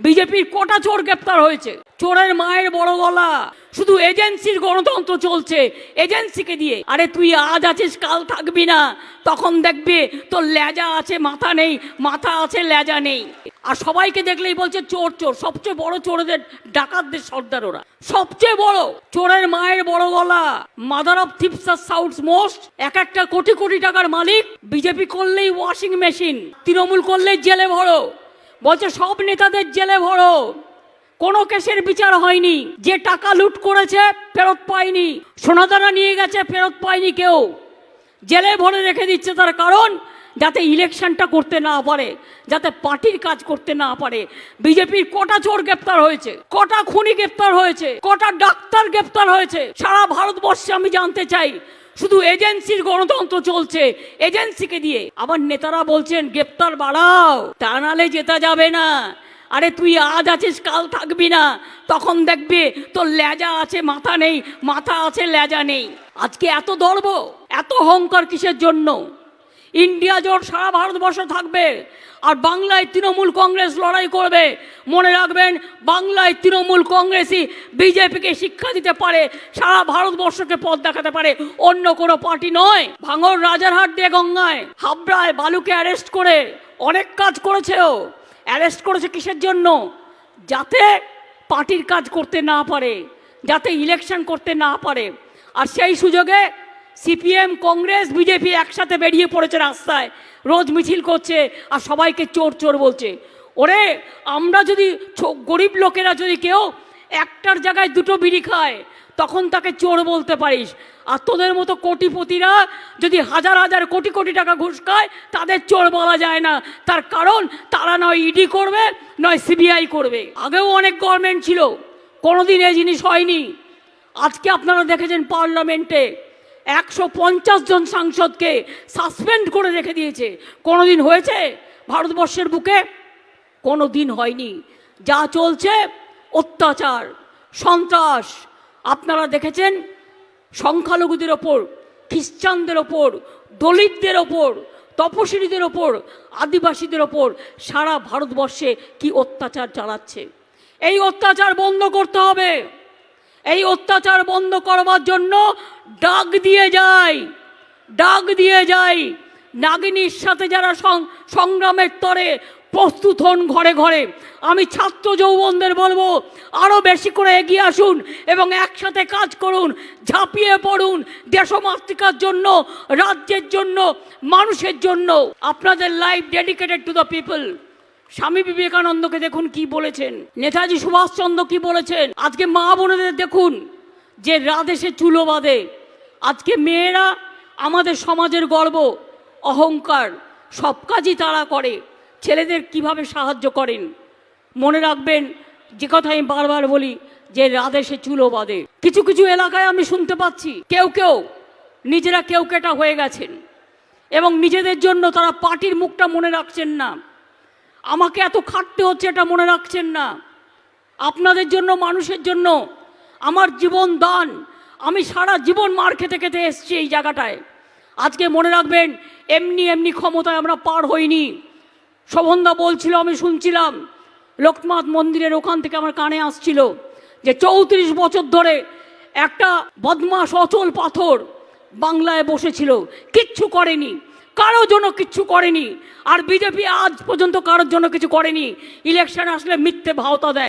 বিজেপির কোটা চোর গ্রেপ্তার হয়েছে? চোরের মায়ের বড় গলা। শুধু এজেন্সির গণতন্ত্র চলছে, এজেন্সিকে দিয়ে। আরে তুই আজ আছিস, কাল থাকবি না। তখন দেখবি তোর লেজা আছে, মাথা নেই, মাথা আছে লেজা নেই। আর সবাইকে দেখলেই বলছে চোর চোর। সবচেয়ে বড় চোরদের ডাকাতদের সর্দার ওরা। সবচেয়ে বড়। চোরের মায়ের বড় গলা। মাদার অফ থিপস আর সাউথ মোস্ট এক একটা কোটি কোটি টাকার মালিক। বিজেপি করলেই ওয়াশিং মেশিন তৃণমূল করলেই জেলে ভরো। বলছে, সব নেতাদের জেলে ভরো। কোনো কেসের বিচার হয়নি। যে টাকা লুট করেছে, ফেরত পায়নি। সোনাদানা নিয়ে গেছে, ফেরত পায়নি কেউ। জেলে ভরে রেখে দিচ্ছে তার কারণ, যাতে ইলেকশনটা করতে না পারে, যাতে পার্টির কাজ করতে না পারে। বিজেপির কটা চোর গ্রেপ্তার হয়েছে, কটা খুনি গ্রেপ্তার হয়েছে, কটা ডাক্তার গ্রেপ্তার হয়েছে। সারা ভারতবর্ষে আমি জানতে চাই শুধু এজেন্সির গণতন্ত্র চলছে, এজেন্সিকে দিয়ে। আবার নেতারা বলছেন, গ্রেপ্তার বাড়াও, তা নালে যেতা যাবে না। আরে তুই আজ আছিস, কাল থাকবি না। তখন দেখবি তোর লেজা আছে, মাথা নেই, মাথা আছে লেজা নেই। আজকে এত দর্ব, এত হংকার কিসের জন্য? ইন্ডিয়া জোট সারা ভারতবর্ষ থাকবে আর বাংলায় তৃণমূল কংগ্রেস লড়াই করবে। মনে রাখবেন, বাংলায় তৃণমূল কংগ্রেসই বিজেপিকে শিক্ষা দিতে পারে, সারা ভারতবর্ষকে পথ দেখাতে পারে। অন্য কোনো পার্টি নয়। ভাঙর রাজারহাট দিয়ে গঙ্গায়, হাবড়ায় বালুকে অ্যারেস্ট করে অনেক কাজ করেছে ও অ্যারেস্ট করেছে কিসের জন্য? যাতে পার্টির কাজ করতে না পারে, যাতে ইলেকশন করতে না পারে। আর সেই সুযোগে সিপিএম, কংগ্রেস, বিজেপি একসাথে বেরিয়ে পড়েছে রাস্তায়। রোজ মিছিল করছে আর সবাইকে চোর চোর বলছে। ওরে, আমরা যদি গরিব লোকেরা যদি কেউ একটার জায়গায় দুটো বিড়ি খায়, তখন তাকে চোর বলতে পারিস। আর তোদের মতো কোটিপতিরা যদি হাজার হাজার কোটি কোটি টাকা ঘুষ খায়, তাদের চোর বলা যায় না। তার কারণ, তারা নয় ইডি করবে, নয় সিবিআই করবে। আগেও অনেক গভর্নমেন্ট ছিল, কোনোদিন এই জিনিস হয়নি। আজকে আপনারা দেখেছেন পার্লামেন্টে একশো পঞ্চাশ জন সাংসদকে সাসপেন্ড করে রেখে দিয়েছে। কোনোদিন হয়েছে ভারতবর্ষের বুকে? কোনো দিন হয়নি। যা চলছে, অত্যাচার, সন্ত্রাস। আপনারা দেখেছেন, সংখ্যালঘুদের ওপর, খ্রিস্টানদের ওপর, দলিতদের ওপর তপশিলীদের ওপর, আদিবাসীদের ওপর সারা ভারতবর্ষে কি অত্যাচার চালাচ্ছে? এই অত্যাচার বন্ধ করতে হবে। এই অত্যাচার বন্ধ করবার জন্য ডাক দিয়ে যায় ডাক দিয়ে যায় নাগিনীর সাথে যারা সংগ্রামের তরে প্রস্তুত হন ঘরে ঘরে, আমি ছাত্র যৌবনদের বলব আরও বেশি করে এগিয়ে আসুন এবং একসাথে কাজ করুন, ঝাঁপিয়ে পড়ুন দেশমাতৃকার জন্য, রাজ্যের জন্য, মানুষের জন্য। আপনাদের life dedicated to the people Swami বিবেকানন্দকে দেখুন কি বলেছেন, নেতাজি সুভাষচন্দ্র কি বলেছেন, আজকে মা বোনেদের দেখুন যে রাদেশে চুলো বাঁধে। আজকে মেয়েরা আমাদের সমাজের গর্ব, অহংকার, সব কাজই তারা করে। ছেলেদের কীভাবে সাহায্য করেন? মনে রাখবেন, যে কথা আমি বারবার বলি, যে রাদেশে চুলো বাঁধে। কিছু কিছু এলাকায় আমি শুনতে পাচ্ছি, কেউ কেউ নিজেরা কেউ কেটা হয়ে গেছেন। এবং নিজেদের জন্য তারা পার্টির মুখটা মনে রাখছেন না। আমাকে এত খাটতে হচ্ছে এটা মনে রাখছেন না। আপনাদের জন্য, মানুষের জন্য আমার জীবন দান। আমি সারা জীবন মার খেতে খেতে এসছি এই জায়গাটায়। আজকে মনে রাখবেন, এমনি এমনি ক্ষমতায় আমরা পার হইনি। শোভনদা বলছিল, আমি শুনছিলাম, লোকনাথ মন্দিরের ওখান থেকে আমার কানে আসছিল যে চৌত্রিশ বছর ধরে একটা বদমাস অচল পাথর বাংলায় বসেছিল, কিচ্ছু করেনি। কারোর জন্য কিচ্ছু করেনি। আর বিজেপি আজ পর্যন্ত কারোর জন্য কিছু করেনি। ইলেকশন আসলে মিথ্যে ভাওতা দেয়।